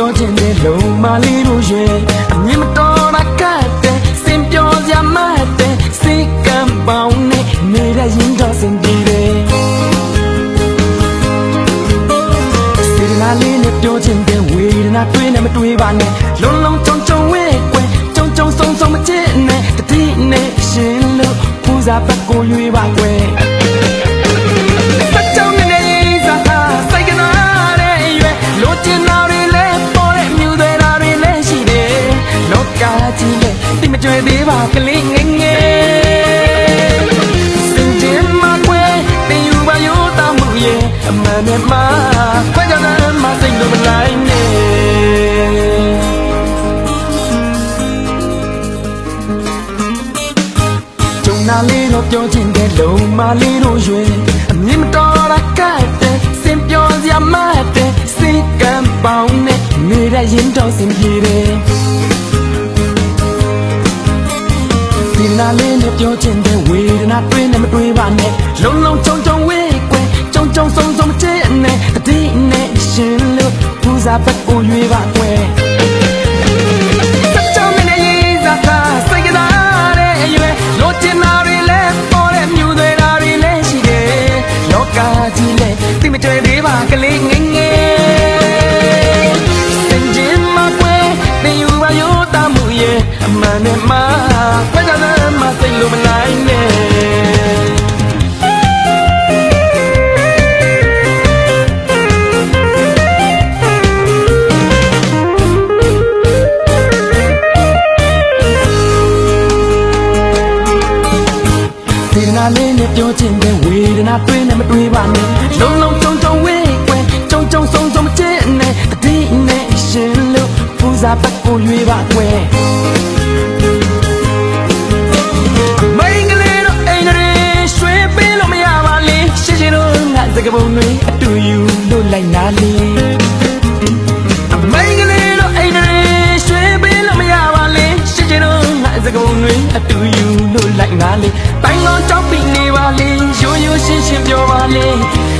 ပြောချင်တဲ့လုံးမလေးတို့ရဲ့အမြင်မတော်တာကတဲ့စင်ပြောစရာမတဲ့စိတ်ကံပေါင်းနဲ့နေတဲ့ရင်တော့စင်ပြေတယ်စေတနာလေးနဲ့ပြောချင်တဲ့ဝေဒနာတွေးနဲ့မတွေးပါနဲ့လုံးလုံးကြုံကြုံဝဲကွယ်ကြုံကြုံဆုံဆုံမချစ်နဲ့တတိနဲ့ရှင်လို့ပူဇာပတ်ကိုရွေးပါကွယ် ကကြီးလဲတိမကြွယ်သေးပါကလေးငယ်ငယ်စင်ကြင်မကွယ်တင်ယူပါယူတမှုရဲ့အမှန်နဲ့မှခွဲကြတဲ့မစိတ်လို့မလိုက်နဲ့ကြုံနာလေးတော့ပြောချင်တဲ့လုံးမလေးတို့ရွယ်အမြင်မတော်တာကတဲ့စင်ပြောစရာမတဲ့စိတ်ကံပေါင်းနဲ့နေတဲ့ရင်တော့စင်ပြေတယ် နာလေးနဲ့ပြောချင်တဲ့ဝေဒနာတွေးနဲ့မတွေးပါနဲ့လုံးလုံးချုံချုံဝေးကွယ်ကြုံကြုံဆုံဆုံမချစ်နဲ့တတိနဲ့ရှင်လို့ပူဇာဘက်ကိုရွေးပါကွယ်စက်ကြောင်းနဲ့ရေးစားတာစိတ်ကစားတဲ့အရွယ်လိုချင်တာတွေလဲပေါ်တဲ့မြူတွေတာတွေလဲရှိတယ်လောကကြီးလဲသိမကြွယ်သေးပါကလေးငယ်ငယ်စင်ကြင်မကွယ်တင်ယူပါရိုးသားမှုရဲ့အမှန်နဲ့မှ နာလေးနဲ့ပြောချင်တဲ့ဝေဒနာတွေးနဲ့မတွေးပါနဲ့လုံးလုံးကြုံကြုံဝေးကွယ်ကြုံကြုံဆုံဆုံမချစ်နဲ့တတိနဲ့ရှင်လို့ပူဇာပတ်ကိုရွေးပါကွယ်မိန်းကလေးတို့အိမ်တွေရွှေပေးလို့မရပါလေရှင်းရှင်းတို့ငါစကပုံတွေအတူယူလို့လိုက်နာလေ ကပုံတွေအတူယူလို့လိုက်နာလေတိုင်းကောင်းကြောက်ပြီးနေပါလေရိုးရိုးရှင်းရှင်းပြောပါလေတန်ရင်စေးပေါ့လူရင်ပေးဖြစ်တတ်တယ်လေ